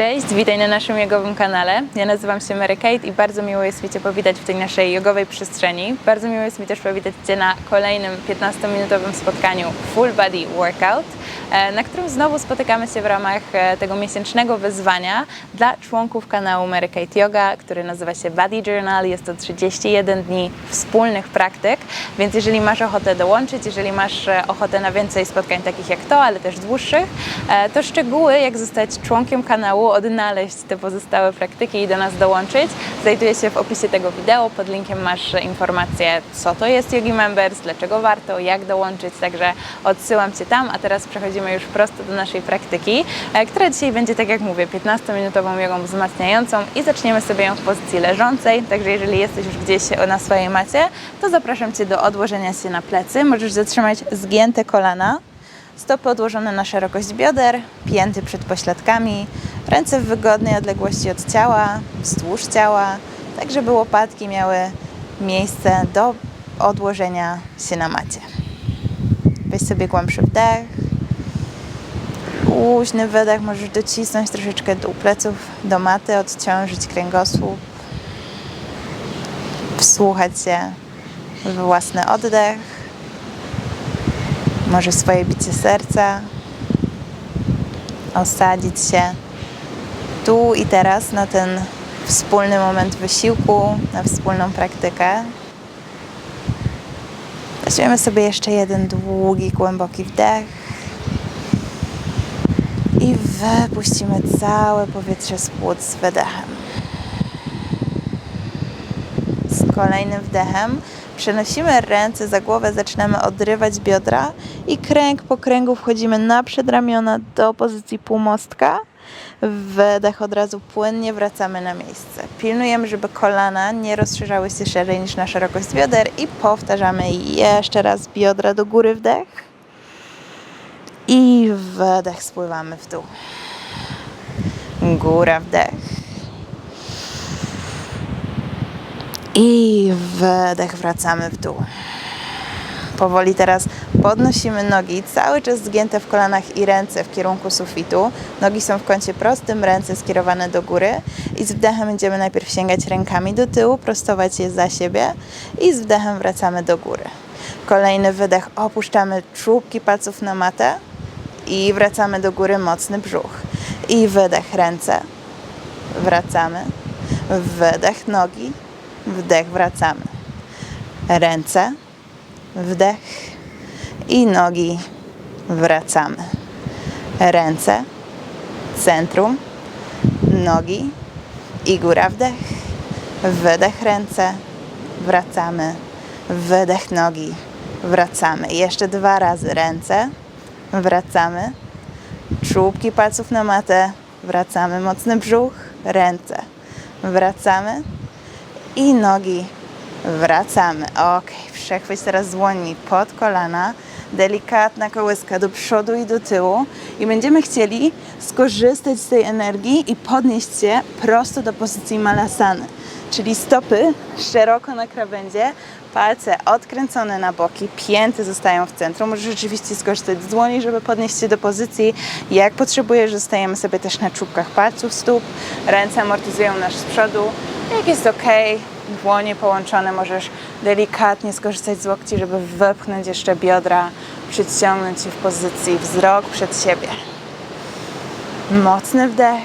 Cześć, witaj na naszym jogowym kanale. Ja nazywam się Mary Kate i bardzo miło jest mi Cię powitać w tej naszej jogowej przestrzeni. Bardzo miło jest mi też powitać Cię na kolejnym 15-minutowym spotkaniu Full Body Workout, e, na którym znowu spotykamy się w ramach e, tego miesięcznego wyzwania dla członków kanału Mary Kate Yoga, który nazywa się Body Journal. Jest to 31 dni wspólnych praktyk, więc jeżeli masz ochotę dołączyć, jeżeli masz e, ochotę na więcej spotkań takich jak to, ale też dłuższych, to szczegóły, jak zostać członkiem kanału, odnaleźć te pozostałe praktyki i do nas dołączyć, znajduje się w opisie tego wideo. Pod linkiem masz informację, co to jest Yogi Members, dlaczego warto, jak dołączyć, także odsyłam Cię tam, a teraz przechodzimy już prosto do naszej praktyki, e, która dzisiaj będzie, tak jak mówię, 15-minutową jogą wzmacniającą i zaczniemy sobie ją w pozycji leżącej, także jeżeli jesteś już gdzieś na swojej macie, to zapraszam Cię do odłożenia się na plecy. Możesz zatrzymać zgięte kolana, Stopy odłożone na szerokość bioder, pięty przed pośladkami, ręce w wygodnej odległości od ciała, wzdłuż ciała, tak żeby łopatki miały miejsce do odłożenia się na macie. Weź sobie głębszy wdech, luźny wydech, możesz docisnąć troszeczkę dół pleców do maty, odciążyć kręgosłup, wsłuchać się w własny oddech może swoje bicie serca, osadzić się tu i teraz na ten wspólny moment wysiłku, na wspólną praktykę. Weźmiemy sobie jeszcze jeden długi, głęboki wdech i wypuścimy całe powietrze z płuc z wydechem. Z kolejnym wdechem Przenosimy ręce za głowę, zaczynamy odrywać biodra i kręg po kręgu wchodzimy na przedramiona do pozycji półmostka. Wydech od razu płynnie wracamy na miejsce. Pilnujemy, żeby kolana nie rozszerzały się szerzej niż na szerokość bioder i powtarzamy jeszcze raz biodra do góry wdech i wydech spływamy w dół. Góra wdech. I wydech, wracamy w dół. Powoli teraz podnosimy nogi, cały czas zgięte w kolanach i ręce w kierunku sufitu. Nogi są w kącie prostym, ręce skierowane do góry. I z wdechem będziemy najpierw sięgać rękami do tyłu, prostować je za siebie i z wdechem wracamy do góry. Kolejny wydech, opuszczamy czubki palców na matę i wracamy do góry, mocny brzuch. I wydech, ręce, wracamy. Wydech, nogi, wdech, wracamy. Ręce, wdech i nogi, wracamy. Ręce, centrum, nogi i góra, wdech, wydech, ręce, wracamy. Wydech, nogi, wracamy. Jeszcze dwa razy ręce, wracamy. Czubki palców na matę, wracamy. Mocny brzuch, ręce, wracamy i nogi wracamy. Ok, przechwyć teraz dłońmi pod kolana, delikatna kołyska do przodu i do tyłu i będziemy chcieli skorzystać z tej energii i podnieść się prosto do pozycji malasany, czyli stopy szeroko na krawędzie, palce odkręcone na boki, pięty zostają w centrum. Możesz rzeczywiście skorzystać z dłoni, żeby podnieść się do pozycji. Jak potrzebujesz, zostajemy sobie też na czubkach palców stóp. Ręce amortyzują nas z przodu. Jak jest ok, dłonie połączone, możesz delikatnie skorzystać z łokci, żeby wepchnąć jeszcze biodra, przyciągnąć się w pozycji wzrok przed siebie. Mocny wdech,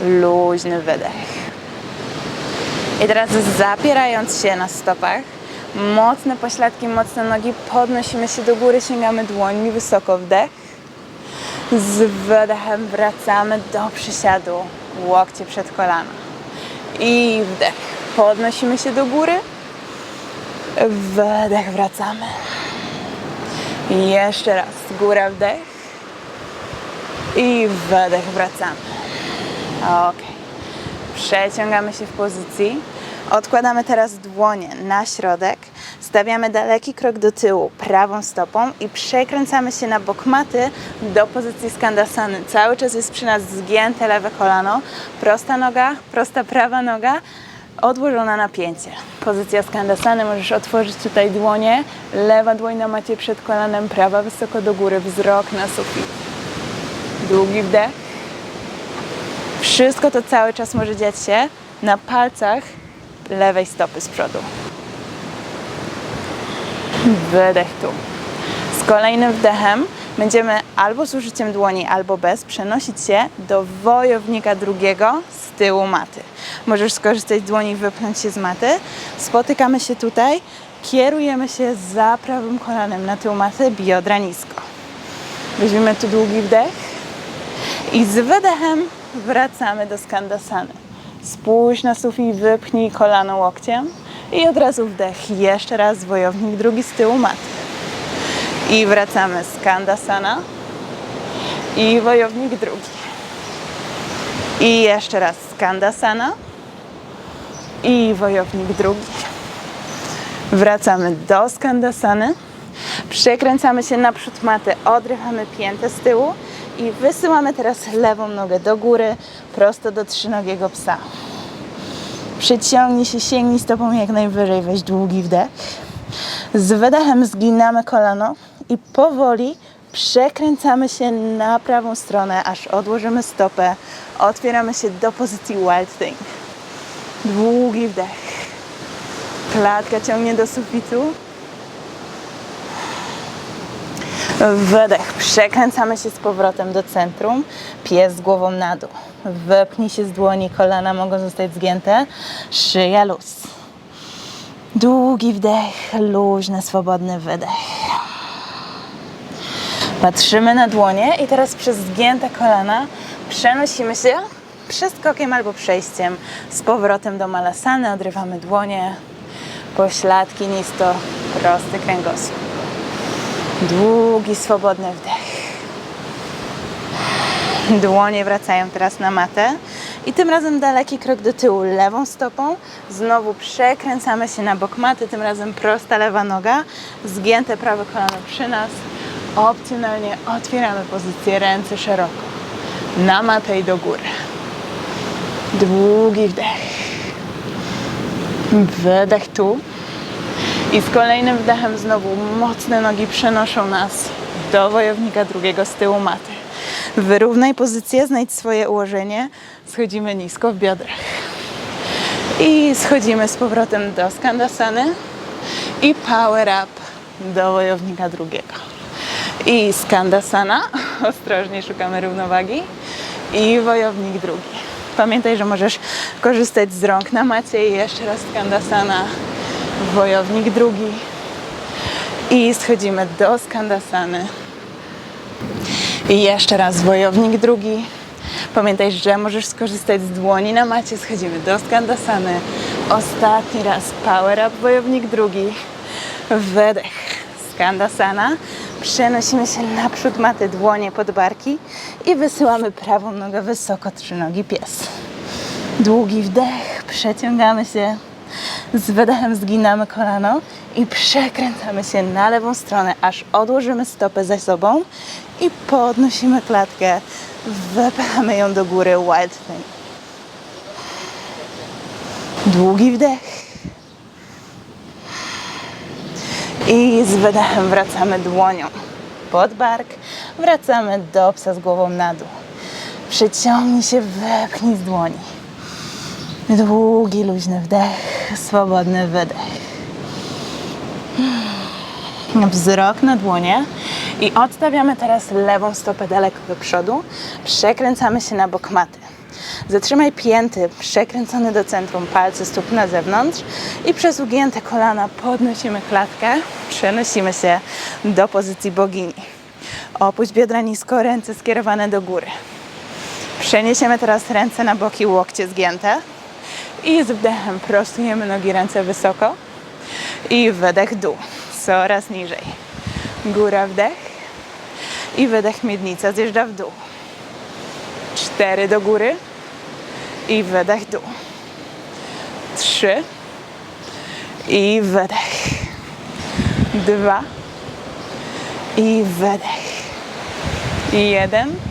luźny wydech. I teraz zapierając się na stopach, mocne pośladki, mocne nogi, podnosimy się do góry, sięgamy dłońmi wysoko wdech. Z wydechem wracamy do przysiadu, łokcie przed kolana. I wdech. Podnosimy się do góry. Wydech, wracamy. Jeszcze raz. Góra, wdech. I wydech, wracamy. Ok. Przeciągamy się w pozycji. Odkładamy teraz dłonie na środek. Stawiamy daleki krok do tyłu prawą stopą i przekręcamy się na bok maty do pozycji skandasany. Cały czas jest przy nas zgięte lewe kolano, prosta noga, prosta prawa noga, odłożona na pięcie. Pozycja skandasany, możesz otworzyć tutaj dłonie, lewa dłoń na macie przed kolanem, prawa wysoko do góry, wzrok na sufit. Długi wdech Wszystko to cały czas może dziać się na palcach lewej stopy z przodu. Wydech tu. Z kolejnym wdechem będziemy albo z użyciem dłoni, albo bez przenosić się do wojownika drugiego z tyłu maty. Możesz skorzystać z dłoni i wypchnąć się z maty. Spotykamy się tutaj, kierujemy się za prawym kolanem na tył maty, biodra nisko. Weźmiemy tu długi wdech i z wydechem wracamy do skandasany. Spójrz na sufit, wypchnij kolano łokciem i od razu wdech. Jeszcze raz wojownik drugi z tyłu maty. I wracamy skandasana i wojownik drugi. I jeszcze raz skandasana i wojownik drugi. Wracamy do skandasany. Przekręcamy się naprzód maty, odrychamy piętę z tyłu i wysyłamy teraz lewą nogę do góry, prosto do trzynogiego psa. Przyciągnij się, sięgnij stopą jak najwyżej, weź długi wdech. Z wydechem zginamy kolano i powoli przekręcamy się na prawą stronę, aż odłożymy stopę. Otwieramy się do pozycji Wild Thing. Długi wdech. Klatka ciągnie do sufitu. Wydech. Przekręcamy się z powrotem do centrum. Pies głową na dół. Wepnij się z dłoni, kolana mogą zostać zgięte. Szyja luz. Długi wdech, luźny, swobodny wydech. Patrzymy na dłonie i teraz przez zgięte kolana przenosimy się przeskokiem albo przejściem z powrotem do malasany. Odrywamy dłonie, pośladki nisko, prosty kręgosłup. Długi, swobodny wdech. Dłonie wracają teraz na matę i tym razem daleki krok do tyłu lewą stopą. Znowu przekręcamy się na bok maty, tym razem prosta lewa noga, zgięte prawe kolano przy nas. Opcjonalnie otwieramy pozycję ręce szeroko na matę i do góry. Długi wdech. Wydech tu. I z kolejnym wdechem znowu mocne nogi przenoszą nas do wojownika drugiego z tyłu maty. Wyrównaj pozycję, znajdź swoje ułożenie. Schodzimy nisko w biodrach. I schodzimy z powrotem do skandasany. I power up do wojownika drugiego. I skandasana. Ostrożnie szukamy równowagi. I wojownik drugi. Pamiętaj, że możesz korzystać z rąk na macie i jeszcze raz skandasana wojownik drugi i schodzimy do skandasany. I jeszcze raz wojownik drugi. Pamiętaj, że możesz skorzystać z dłoni na macie. Schodzimy do skandasany. Ostatni raz power up, wojownik drugi. Wydech, skandasana. Przenosimy się naprzód maty, dłonie pod barki i wysyłamy prawą nogę wysoko, trzy nogi pies. Długi wdech, przeciągamy się z wydechem zginamy kolano i przekręcamy się na lewą stronę, aż odłożymy stopę za sobą i podnosimy klatkę, wypchamy ją do góry, wild thing. Długi wdech. I z wydechem wracamy dłonią pod bark, wracamy do psa z głową na dół. Przyciągnij się, wepchnij z dłoni. Długi, luźny wdech, swobodny wydech. Wzrok na dłonie i odstawiamy teraz lewą stopę daleko do przodu. Przekręcamy się na bok maty. Zatrzymaj pięty przekręcone do centrum, palce stóp na zewnątrz i przez ugięte kolana podnosimy klatkę, przenosimy się do pozycji bogini. Opuść biodra nisko, ręce skierowane do góry. Przeniesiemy teraz ręce na boki, łokcie zgięte. I z wdechem prostujemy nogi, ręce wysoko. I wydech dół, coraz niżej. Góra, wdech. I wydech, miednica zjeżdża w dół. Cztery do góry. I wydech, dół. Trzy. I wydech. Dwa. I wydech. Jeden.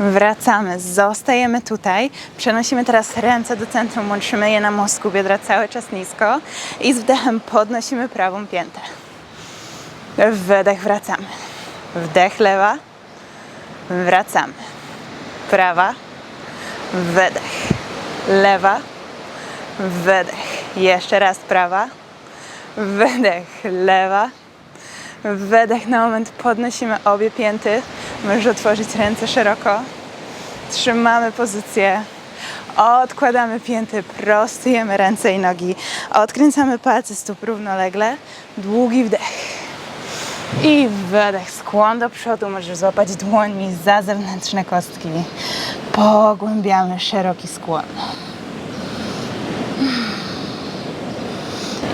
Wracamy, zostajemy tutaj. Przenosimy teraz ręce do centrum, łączymy je na mostku, biodra cały czas nisko i z wdechem podnosimy prawą piętę. Wydech, wracamy. Wdech lewa, wracamy. Prawa, wydech. Lewa, wydech. Jeszcze raz prawa, wydech, lewa, wydech. Na moment podnosimy obie pięty. Możesz otworzyć ręce szeroko. Trzymamy pozycję. Odkładamy pięty, prostujemy ręce i nogi. Odkręcamy palce stóp równolegle. Długi wdech. I wydech, skłon do przodu. Możesz złapać dłońmi za zewnętrzne kostki. Pogłębiamy szeroki skłon.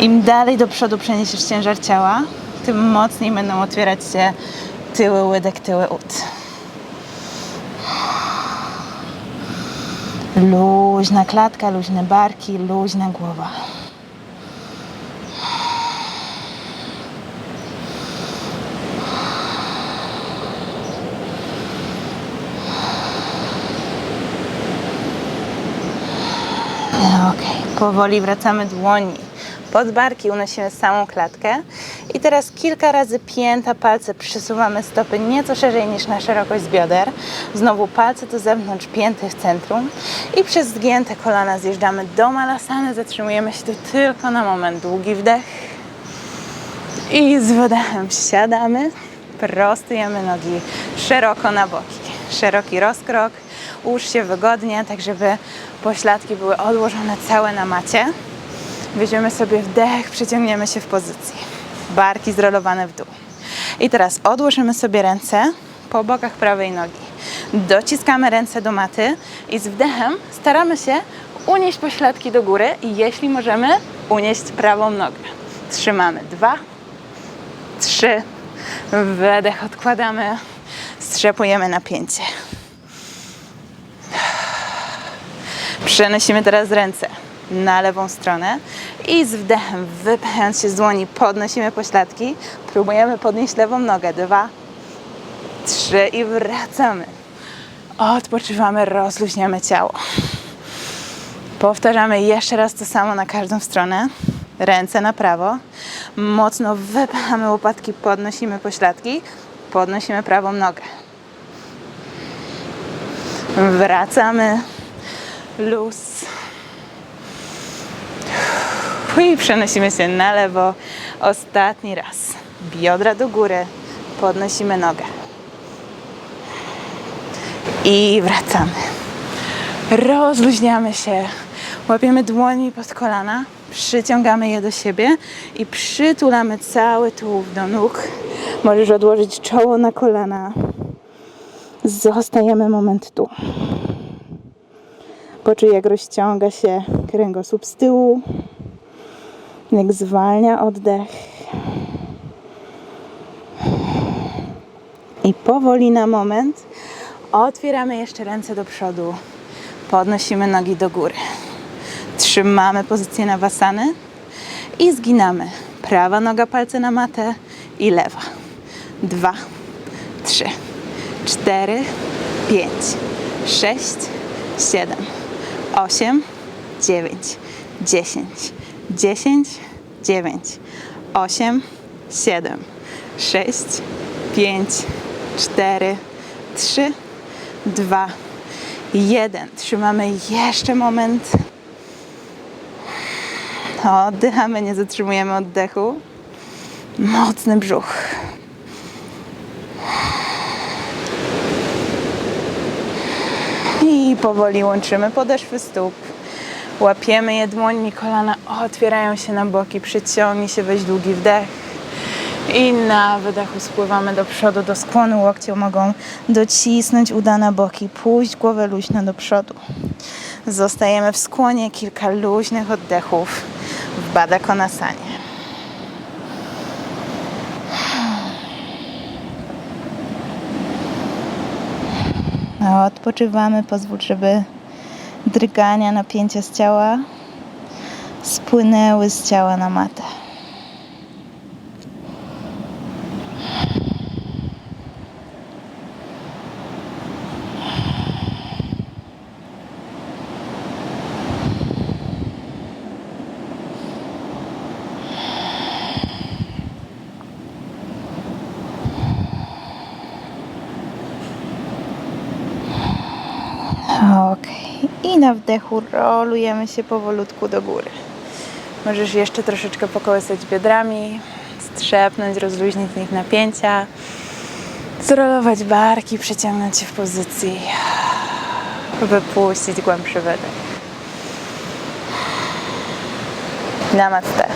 Im dalej do przodu przeniesiesz ciężar ciała, tym mocniej będą otwierać się tyły łydek, tyły ud. Luźna klatka, luźne barki, luźna głowa. Powoli wracamy dłoni. Pod barki unosimy samą klatkę i teraz kilka razy pięta, palce przysuwamy stopy nieco szerzej niż na szerokość bioder. Znowu palce do zewnątrz, pięty w centrum i przez zgięte kolana zjeżdżamy do malasany. Zatrzymujemy się tu tylko na moment. Długi wdech i z wydechem siadamy. Prostujemy nogi szeroko na boki. Szeroki rozkrok. Ułóż się wygodnie, tak żeby pośladki były odłożone całe na macie. Weźmiemy sobie wdech, przeciągniemy się w pozycji. Barki zrolowane w dół. I teraz odłożymy sobie ręce po bokach prawej nogi. Dociskamy ręce do maty i z wdechem staramy się unieść pośladki do góry i jeśli możemy, unieść prawą nogę. Trzymamy. Dwa, trzy, wydech odkładamy, strzepujemy napięcie. Przenosimy teraz ręce na lewą stronę i z wdechem, wypychając się z dłoni, podnosimy pośladki. Próbujemy podnieść lewą nogę. Dwa, trzy i wracamy. Odpoczywamy, rozluźniamy ciało. Powtarzamy jeszcze raz to samo na każdą stronę. Ręce na prawo. Mocno wypychamy łopatki, podnosimy pośladki. Podnosimy prawą nogę. Wracamy. Luz. I przenosimy się na lewo. Ostatni raz. Biodra do góry. Podnosimy nogę. I wracamy. Rozluźniamy się. Łapiemy dłońmi pod kolana. Przyciągamy je do siebie i przytulamy cały tułów do nóg. Możesz odłożyć czoło na kolana. Zostajemy moment tu. Poczuj, jak rozciąga się kręgosłup z tyłu, jak zwalnia oddech. I powoli na moment otwieramy jeszcze ręce do przodu, podnosimy nogi do góry. Trzymamy pozycję na wasany i zginamy. Prawa noga, palce na matę i lewa. Dwa, trzy, cztery, pięć, sześć, siedem, osiem, dziewięć, dziesięć, dziesięć, dziewięć, osiem, siedem, sześć, pięć, cztery, trzy, dwa, jeden. Trzymamy jeszcze moment. Oddychamy, nie zatrzymujemy oddechu. Mocny brzuch. I powoli łączymy podeszwy stóp. Łapiemy je dłońmi, kolana otwierają się na boki, przyciągnij się, weź długi wdech. I na wydechu spływamy do przodu, do skłonu. Łokcie mogą docisnąć uda na boki, pójść głowę luźno do przodu. Zostajemy w skłonie, kilka luźnych oddechów w Bada Konasanie. Odpoczywamy, pozwól, żeby drgania, napięcia z ciała spłynęły z ciała na matę. Ok. I na wdechu rolujemy się powolutku do góry. Możesz jeszcze troszeczkę pokołysać biodrami, strzepnąć, rozluźnić z nich napięcia, zrolować barki, przeciągnąć się w pozycji, wypuścić głębszy wydech. Namaste.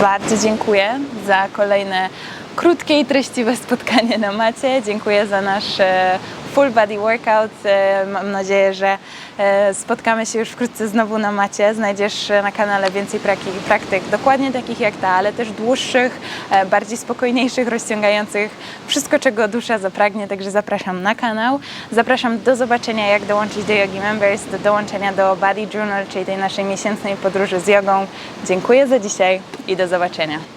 Bardzo dziękuję za kolejne krótkie i treściwe spotkanie na macie. Dziękuję za nasz e, full body workout. E, Mam nadzieję, że e, spotkamy się już wkrótce znowu na macie. Znajdziesz na kanale więcej praktyk, dokładnie takich jak ta, ale też dłuższych, bardziej spokojniejszych, rozciągających wszystko, czego dusza zapragnie. Także zapraszam na kanał. Zapraszam do zobaczenia, jak dołączyć do Yogi Members, do dołączenia do Body Journal, czyli tej naszej miesięcznej podróży z jogą. Dziękuję za dzisiaj i do zobaczenia.